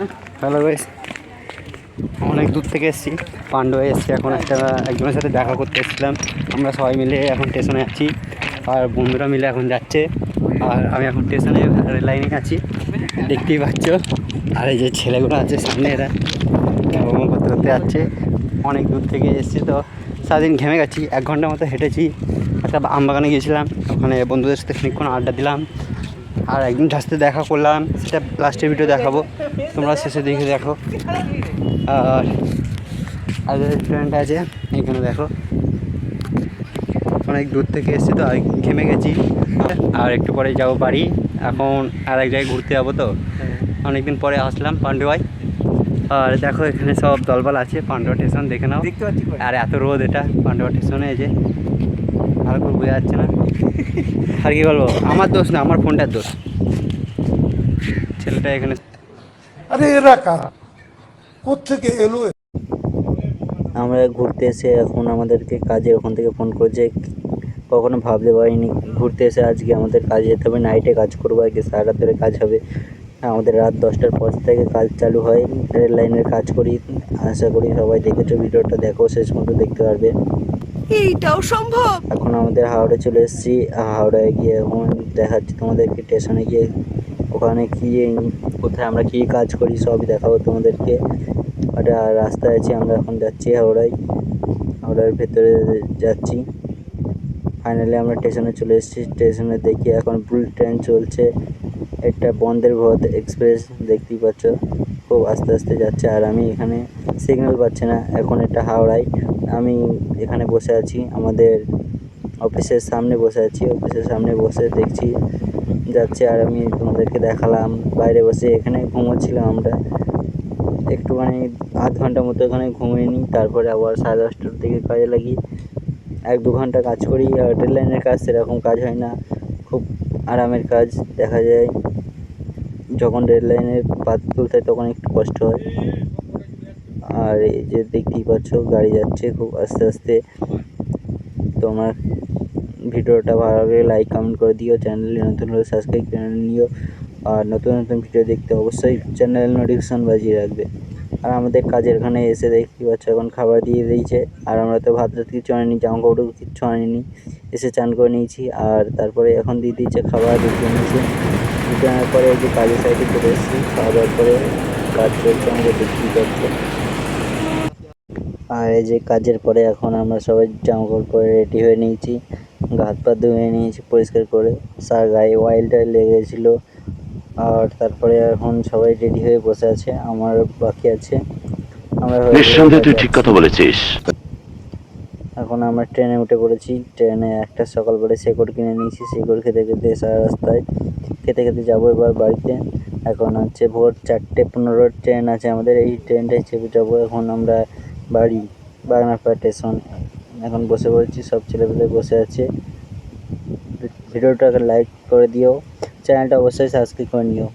Hello guys অনেক দূর থেকে এসেছি পাণ্ডবে এসেছি। এখন একটা, একজনের সাথে দেখা করতে এসেছিলাম। আমরা সবাই মিলে এখন স্টেশনে আছি। আর বন্ধুরা মিলে এখন যাচ্ছে। আর আমি এখন স্টেশনে রেল লাইনে আছি। দেখতেই পাচ্ছ। আর এই যে ছেলেগুলো আছে সামনে এরা। ভ্রমণ করতে করতে যাচ্ছে। অনেক দূর থেকে এসেছি তো। সারাদিন ঘেমে গেছি। এক ঘণ্টা মতো হেঁটেছি। একটা আমবাগানে গিয়েছিলাম। ওখানে বন্ধুদের সাথে খানিকক্ষণ আড্ডা দিলাম। আর একদিন সাথে দেখা করলাম সেটা লাস্টের ভিডিও দেখাবো। তোমরা শেষে দেখে দেখো। আর আর রেস্টুরেন্ট আছে এখানে দেখো। অনেক দূর থেকে এসেছি তো ঘেমে গেছি। আর একটু পরে যাব বাড়ি। এখন আর এক জায়গায় ঘুরতে যাব তো। অনেকদিন পরে আসলাম পান্ডুয়ায় আর দেখো এখানে সব দলবল আছে পান্ডুয়া স্টেশন দেখে নাও। দেখতে পাচ্ছি আর এত রোদ এটা পান্ডুয়া স্টেশনে এই যে। ভালো করে বোঝা যাচ্ছে না? আর কি বলব আমার দোষ না আমার ফোনটার দোষ। ছেলেটা এখানে আরে এরা কারা? কোথেকে এলো আমরা ঘুরতে এসে এখন আমাদেরকে কাজে ওখান থেকে ফোন করেছে। কখনো ভাবতে পারিনি ঘুরতে এসে আজকে আমাদের কাজে যেতে হবে নাইটে কাজ করব আজকে সারা রাত ধরে কাজ হবে। আমাদের রাত দশটার পর থেকে কাজ চালু হয় রেল লাইনের কাজ করি আশা করি সবাই দেখেছ ভিডিওটা দেখো শেষ মতো দেখতে পারবে। এইটাও সম্ভব? এখন আমাদের হাওড়া চলে এসেছি হাওড়ায় গিয়ে এখন দেখাচ্ছি তোমাদেরকে স্টেশনে গিয়ে ওখানে কি কোথায় আমরা কী কাজ করি সবই দেখাবো তোমাদেরকে। একটা রাস্তায় আছি আমরা এখন যাচ্ছি হাওড়ায় হাওড়ার ভেতরে যাচ্ছি। ফাইনালি আমরা স্টেশনে চলে এসেছি স্টেশনে দেখি এখন বুলেট ট্রেন চলছে। একটা বন্দের ভারত এক্সপ্রেস দেখতেই পাচ্ছ। খুব আস্তে আস্তে যাচ্ছে আর আমি এখানে সিগন্যাল পাচ্ছি না। এখন এটা হাওড়ায়। আমি এখানে বসে আছি। আমাদের অফিসের সামনে বসে আছি। অফিসের সামনে বসে দেখছি। যাচ্ছে আর আমি তোমাদেরকে দেখালাম। বাইরে বসে এখানে ঘুমোচ্ছিলাম আমরা। একটুখানি আধ ঘণ্টা মতো এখানে ঘুমিয়ে নিই। তারপরে আবার সাড়ে দশটার দিকে কাজে লাগি। এক দু ঘণ্টা কাজ করি। আর রেল লাইনের কাজ সেরকম কাজ হয় না। আরামের কাজ দেখা যায়। যখন রেল লাইনের পাত তুলতে হয়, তখন একটু কষ্ট হয়। আর এই যে দেখতেই পাচ্ছ, গাড়ি যাচ্ছে খুব আস্তে আস্তে। তোমার ভিডিওটা ভালো লাগলে লাইক কমেন্ট করে দিও। চ্যানেলে নতুন হলে সাবস্ক্রাইব করে নিও। আর নতুন নতুন ভিডিও দেখতে অবশ্যই চ্যানেল নোটিফিকেশন বাজিয়ে রাখবে। আর আমাদের কাজের এখানে এসে দেখতে পাচ্ছ এখন খাবার দিয়ে দিয়েছে। আর আমরা তো ভাত টাত কিছু আনিনি, জামা কাপড় কিচ্ছু আনিনি। এসে চান করে নিয়েছি। আর তারপরে এখন দিয়ে দিয়েছে খাবার দুটো নিয়েছে দুটো আনার পরে যে কাজের সাইডে চলে এসেছি। খাওয়া দাওয়ার পরে কাজ চলছে, আমাদের দেখতেই পাচ্ছ আর এই যে কাজের পরে এখন আমরা সবাই জামা কাপড় পরে রেডি হয়ে নিয়েছি। গা হাত পা ধুয়ে নিয়েছি পরিষ্কার করে। সার গায়ে অয়েলটা লেগেছিল। আর তারপরে এখন সবাই রেডি হয়ে বসে আছে আমার বাকি আছে। আমরা নিঃসন্দেহে তুই ঠিক কথা বলেছিস। এখন আমরা ট্রেনে উঠে পড়েছি ট্রেনে একটা সকালবেলা শেকড় কিনে নিয়েছি শেকড় খেতে খেতে সারা রাস্তায় খেতে খেতে যাব এবার বাড়িতে। এখন হচ্ছে ভোর চারটে পনেরো ট্রেন আছে আমাদের এই ট্রেনটায় চেপে যাব। এখন আমরা বাড়ি বাগনারপাড়া স্টেশন এখন বসে পড়েছি সব ছেলেপেলে বসে আছে। ভিডিওটাকে লাইক করে দিও। চ্যানেলটা অবশ্যই সাবস্ক্রাইব করে নিও।